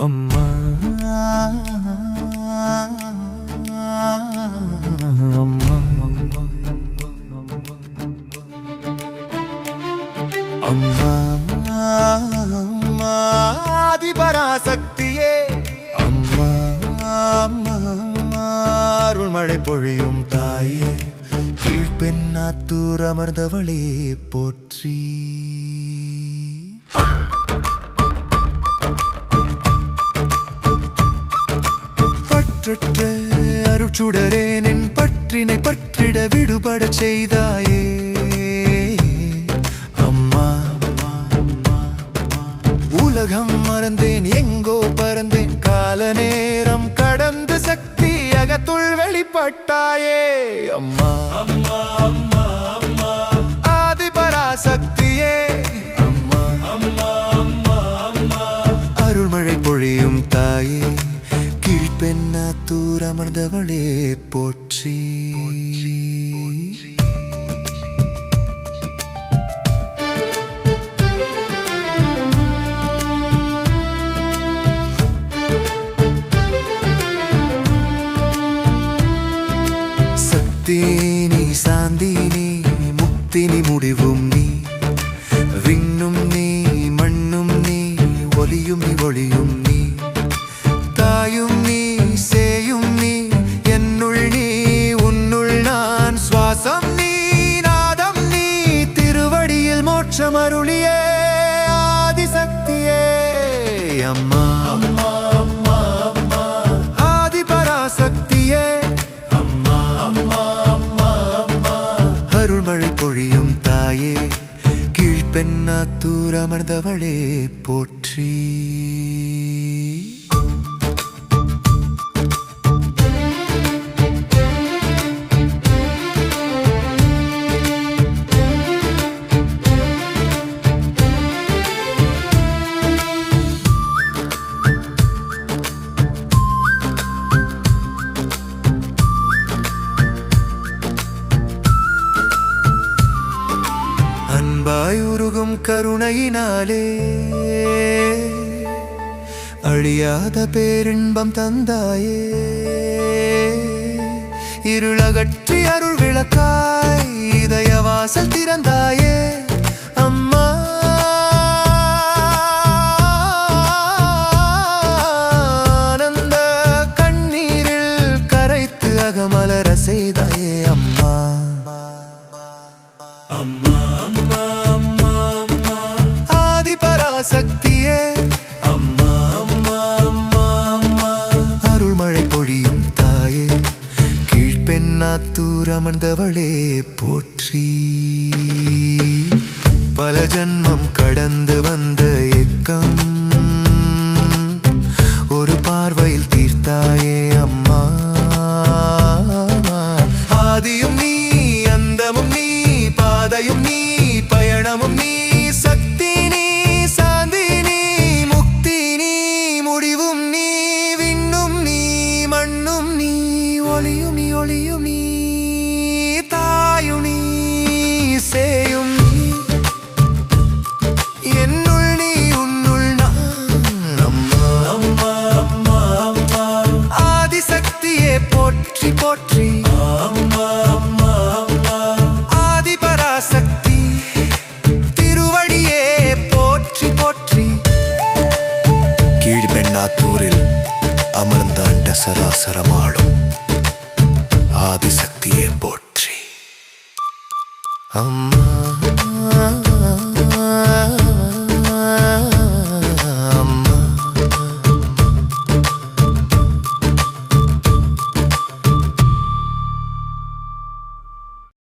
அம்மா. அம்மா. அம்மா ஆதிபராசக்தியே. அம்மா. அம்மா அருள்மழை பொழியும் தாயே. கீழ்பெண்ணாத்தூர் அமர்ந்தவளே போற்றி. பற்றற்ற அருட்சுடரே நின் பற்றினை பற்றிட விடுபட செய்தாயே. அம்மா உலகம் மறந்தேன் எங்கோ பறந்தேன் கால நேரம் கடந்து சக்தி அகத்துள் வெளிப்பட்டாயே. அம்மா அம்மா அம்மா. ஆதிபராசக்தியே. அமர்ந்தவளே போற்றி சக்தி நீ சாந்தி நீ முக்தி நீ முடிவும் நீ விண்ணும் நீ மண்ணும் நீ திருவடியில் ஆதிசக்தியே அம்மா அம்மா அம்மா. ஆதிபராசக்தியே. அருள்மழை பொழியும் தாயே கீழ்பெண்ணாத்தூர் அமர்ந்தவளே போற்றி. அன்பாயுருகும் கருணையினாலே. அழியாத பேரின்பம் தந்தாயே. இருளகற்றி அருள் விளக்காய் இதய வாசல் திறந்தாயே. அம்மா. ஆனந்த கண்ணீரில் கரைத்து அகமலர செய்தாயே. அம்மா. அம்மா அம்மா. அம்மா அம்மா அம்மா அருள்மழை பொழியும் தாயே கீழ்பெண்ணாத்தூர் அமர்ந்தவளே போற்றி. பல ஜன்மம் கடந்து வந்த எக்கம் ஒரு பார்வையில் தீர்த்தாயே அம்மா. ஆதியும் போற்றி. போற்றி அம்மா அம்மா அம்மா ஆதிபராசக்தி திருவடியே போற்றி போற்றி. கீழ்பெண்ணாத்தூரில் அமர்ந்தாண்ட சராசரமாடும் ஆதிசக்தியே போற்றி. அம்மா.